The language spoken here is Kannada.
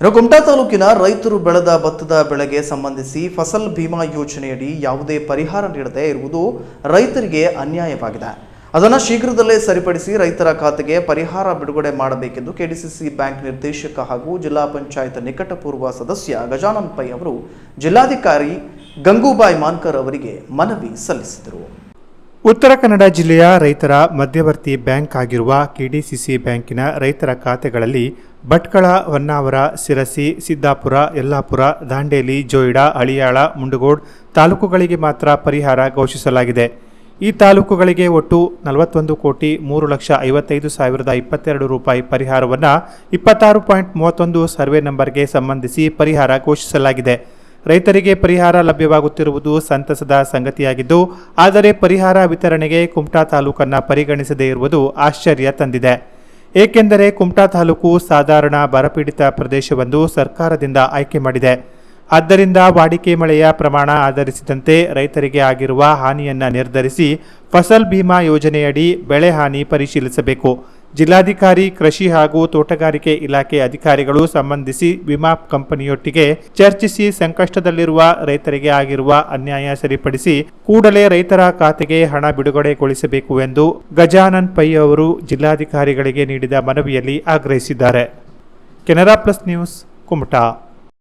ಇನ್ನು ತಾಲೂಕಿನ ರೈತರು ಬೆಳೆದ ಭತ್ತದ ಬೆಳೆಗೆ ಸಂಬಂಧಿಸಿ ಫಸಲ್ ಭೀಮಾ ಯೋಜನೆಯಡಿ ಯಾವುದೇ ಪರಿಹಾರ ನೀಡದೇ ಇರುವುದು ರೈತರಿಗೆ ಅನ್ಯಾಯವಾಗಿದೆ. ಅದನ್ನು ಶೀಘ್ರದಲ್ಲೇ ಸರಿಪಡಿಸಿ ರೈತರ ಖಾತೆಗೆ ಪರಿಹಾರ ಬಿಡುಗಡೆ ಮಾಡಬೇಕೆಂದು ಕೆಡಿಸಿಸಿ ಬ್ಯಾಂಕ್ ನಿರ್ದೇಶಕ ಹಾಗೂ ಜಿಲ್ಲಾ ಪಂಚಾಯತ್ ನಿಕಟಪೂರ್ವ ಸದಸ್ಯ ಗಜಾನನ್ ಪೈ ಅವರು ಜಿಲ್ಲಾಧಿಕಾರಿ ಗಂಗೂಬಾಯಿ ಮಾನ್ಕರ್ ಅವರಿಗೆ ಮನವಿ ಸಲ್ಲಿಸಿದರು. ಉತ್ತರ ಕನ್ನಡ ಜಿಲ್ಲೆಯ ರೈತರ ಮಧ್ಯವರ್ತಿ ಬ್ಯಾಂಕ್ ಆಗಿರುವ ಕೆಡಿಸಿಸಿ ಬ್ಯಾಂಕಿನ ರೈತರ ಖಾತೆಗಳಲ್ಲಿ ಭಟ್ಕಳ, ಹೊನ್ನಾವರ ಸಿರಸಿ ಸಿದ್ದಾಪುರ, ಯಲ್ಲಾಪುರ, ದಾಂಡೇಲಿ, ಜೋಯಿಡಾ, ಅಳಿಯಾಳ, ಮುಂಡಗೋಡ್ ತಾಲೂಕುಗಳಿಗೆ ಮಾತ್ರ ಪರಿಹಾರ ಘೋಷಿಸಲಾಗಿದೆ. ಈ ತಾಲೂಕುಗಳಿಗೆ ಒಟ್ಟು ನಲವತ್ತೊಂದು ಕೋಟಿ ಮೂರು ಲಕ್ಷ ಐವತ್ತೈದು ಸಾವಿರದ ಇಪ್ಪತ್ತೆರಡು ರೂಪಾಯಿ ಪರಿಹಾರವನ್ನು ಇಪ್ಪತ್ತಾರು ಪಾಯಿಂಟ್ ಮೂವತ್ತೊಂದು ಸರ್ವೆ ನಂಬರ್ಗೆ ಸಂಬಂಧಿಸಿ ಪರಿಹಾರ ಘೋಷಿಸಲಾಗಿದೆ. ರೈತರಿಗೆ ಪರಿಹಾರ ಲಭ್ಯವಾಗುತ್ತಿರುವುದು ಸಂತಸದ ಸಂಗತಿಯಾಗಿದ್ದು, ಆದರೆ ಪರಿಹಾರ ವಿತರಣೆಗೆ ಕುಮಟಾ ತಾಲೂಕನ್ನು ಪರಿಗಣಿಸದೇ ಇರುವುದು ಆಶ್ಚರ್ಯ ತಂದಿದೆ. ಏಕೆಂದರೆ ಕುಮಟಾ ತಾಲೂಕು ಸಾಧಾರಣ ಬರಪೀಡಿತ ಪ್ರದೇಶವೆಂದು ಸರ್ಕಾರದಿಂದ ಆಯ್ಕೆ ಮಾಡಿದೆ. ಆದ್ದರಿಂದ ವಾಡಿಕೆ ಮಳೆಯ ಪ್ರಮಾಣ ಆಧರಿಸಿದಂತೆ ರೈತರಿಗೆ ಆಗಿರುವ ಹಾನಿಯನ್ನು ನಿರ್ಧರಿಸಿ ಫಸಲ್ ಭೀಮಾ ಯೋಜನೆಯಡಿ ಬೆಳೆ ಹಾನಿ ಪರಿಶೀಲಿಸಬೇಕು. ಜಿಲ್ಲಾಧಿಕಾರಿ, ಕೃಷಿ ಹಾಗೂ ತೋಟಗಾರಿಕೆ ಇಲಾಖೆ ಅಧಿಕಾರಿಗಳು ಸಂಬಂಧಿಸಿ ವಿಮಾ ಕಂಪನಿಯೊಟ್ಟಿಗೆ ಚರ್ಚಿಸಿ ಸಂಕಷ್ಟದಲ್ಲಿರುವ ರೈತರಿಗೆ ಆಗಿರುವ ಅನ್ಯಾಯ ಸರಿಪಡಿಸಿ ಕೂಡಲೇ ರೈತರ ಖಾತೆಗೆ ಹಣ ಬಿಡುಗಡೆಗೊಳಿಸಬೇಕು ಎಂದು ಗಜಾನನ್ ಪೈ ಅವರು ಜಿಲ್ಲಾಧಿಕಾರಿಗಳಿಗೆ ನೀಡಿದ ಮನವಿಯಲ್ಲಿ ಆಗ್ರಹಿಸಿದ್ದಾರೆ. Canara plus news, Kumta.